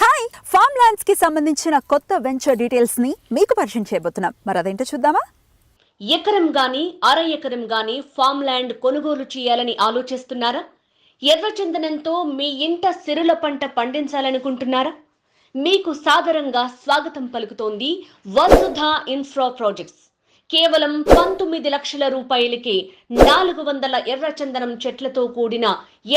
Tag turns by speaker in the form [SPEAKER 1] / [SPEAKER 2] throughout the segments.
[SPEAKER 1] Hi form ల్యాండ్స్కి సంబంధించిన కొత్త venture డీటెయిల్స్ని మీకు పరిచయం చేయబోతున్నాం. మరి అదేంటో చూద్దామా?
[SPEAKER 2] ఎకరం గాని అర ఎకరం గాని ఫామ్ ల్యాండ్ కొనుగోలు చేయాలని ఆలోచిస్తున్నారా? ఎర్రచందనంతో మీ ఇంట సిరుల పంట పండించాలనుకుంటున్నారా? మీకు సాదరంగా స్వాగతం పలుకుతోంది వసుధ ఇన్ఫ్రా ప్రాజెక్ట్స్. కేవలం పంతొమ్మిది లక్షల రూపాయలకి నాలుగు వందల ఎర్రచందనం చెట్లతో కూడిన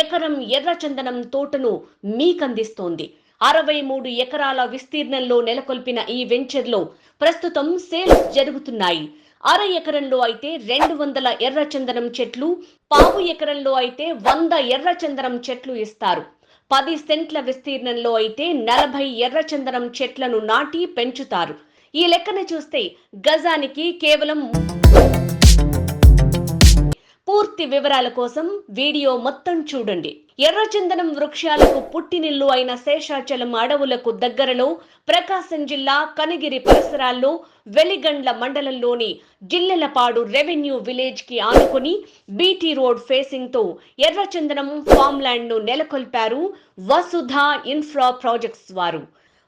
[SPEAKER 2] ఎకరం ఎర్రచందనం తోటను మీకందిస్తోంది. అరవై మూడు ఎకరాల విస్తీర్ణంలో నెలకొల్పిన ఈ వెంచర్లో ప్రస్తుతం సేల్స్ జరుగుతున్నాయి. అర ఎకరంలో అయితే రెండు వందల ఎర్ర చందనం చెట్లు పావు ఎకరంలో అయితే వంద ఎర్ర చందనం చెట్లు ఇస్తారు. పది సెంట్ల విస్తీర్ణంలో అయితే నలభై ఎర్ర చందనం చెట్లను నాటి పెంచుతారు. ఈ లెక్కన చూస్తే గజానికి కేవలం పూర్తి వివరాల కోసం వీడియో మొత్తం చూడండి. ఎర్రచందనం వృక్షాలకు పుట్టినిల్లు అయిన శేషాచలం అడవులకు దగ్గరలో ప్రకాశం జిల్లా కనిగిరి పరిసరాల్లో వెలిగండ్ల మండలంలోని జిల్లెలపాడు రెవెన్యూ విలేజ్కి ఆనుకుని బీటీ రోడ్ ఫేసింగ్తో ఎర్రచందనం ఫామ్ ల్యాండ్ను నెలకొల్పారు వసుధ ఇన్ఫ్రా ప్రాజెక్ట్స్ వారు.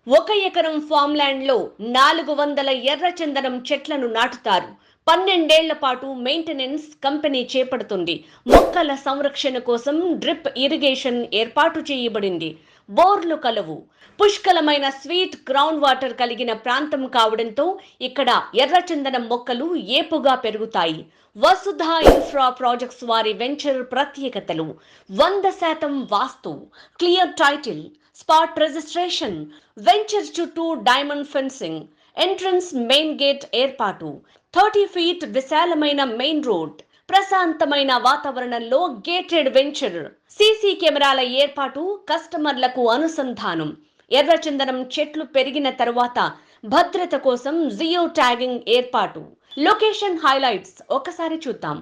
[SPEAKER 2] ఒక ఎకరం ఫామ్ ల్యాండ్లో నాలుగు వందల ఎర్రచందనం చెట్లను నాటుతారు. పన్నెండేళ్ళ పాటు మెయింటెనెన్స్ కంపెనీ చేపడుతుంది. మొక్కల సంరక్షణ కోసం డ్రిప్ ఇరిగేషన్ ఏర్పాటు చేయబడింది. బోర్లు కలవు. పుష్కలమైన స్వీట్ గ్రౌండ్ వాటర్ కలిగిన ప్రాంతం కావడంతో ఇక్కడ ఎర్రచందనం మొక్కలు ఏపుగా పెరుగుతాయి. వసుధ ఇన్ఫ్రా ప్రాజెక్ట్స్ వారి వెంచర్ ప్రత్యేకతలు. వంద శాతం వాస్తు. Clear title. Spot registration. Venture చుట్టూ diamond fencing. Entrance main gate ఏర్పాటు. థర్టీ ఫీట్ విశాలమైన మెయిన్ రోడ్ ప్రశాంతమైన వాతావరణంలో గేటెడ్ వెంచర్ సీసీ కెమెరాల ఏర్పాటు కస్టమర్లకు అనుసంధానం. ఎర్రచందనం చెట్లు పెరిగిన తరువాత భద్రత కోసం జియో ట్యాగింగ్ ఏర్పాటు. లొకేషన్ హైలైట్స్ ఒకసారి చూద్దాం.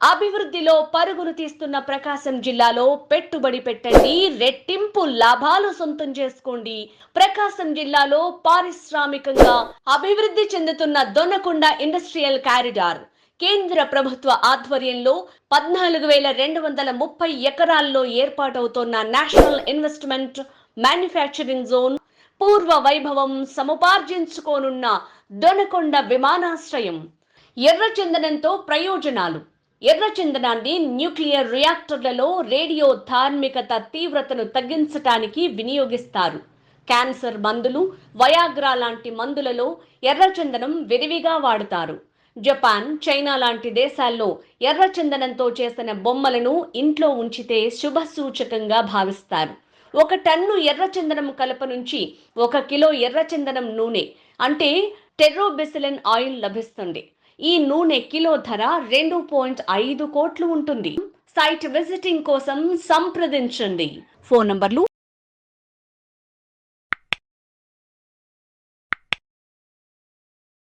[SPEAKER 2] అభివృద్ధిలో పరుగులు తీస్తున్న ప్రకాశం జిల్లాలో పెట్టుబడి పెట్టండి రెట్టింపు లాభాలు సొంతం చేసుకోండి. ప్రకాశం జిల్లాలో పారిశ్రామికంగా అభివృద్ధి చెందుతున్న దొనకొండ ఇండస్ట్రియల్ కారిడార్ కేంద్ర ప్రభుత్వ ఆధ్వర్యంలో పద్నాలుగు వేల రెండు వందల ముప్పై ఎకరాల్లో ఏర్పాటవుతోన్న నేషనల్ ఇన్వెస్ట్మెంట్ మ్యానుఫ్యాక్చరింగ్ జోన్ పూర్వ వైభవం సముపార్జించుకోనున్న దొనకొండ విమానాశ్రయం ఎర్రచందనంతో ప్రయోజనాలు. ఎర్రచందనాన్ని న్యూక్లియర్ రియాక్టర్లలో రేడియో ధార్మికత తీవ్రతను తగ్గించటానికి వినియోగిస్తారు. క్యాన్సర్ మందులు వయాగ్రా లాంటి మందులలో ఎర్రచందనం విరివిగా వాడతారు. జపాన్ చైనా లాంటి దేశాల్లో ఎర్రచందనంతో చేసిన బొమ్మలను ఇంట్లో ఉంచితే శుభ సూచకంగా భావిస్తారు. ఒక టన్ను ఎర్రచందనం కలప నుంచి ఒక కిలో ఎర్రచందనం నూనె అంటే టెర్రోబెసిలిన్ ఆయిల్ లభిస్తుంది. ఈ నూనె కిలో ధర రెండు పాయింట్ ఐదు కోట్లు ఉంటుంది. సైట్ విజిటింగ్ కోసం సంప్రదించండి. ఫోన్ నంబర్లు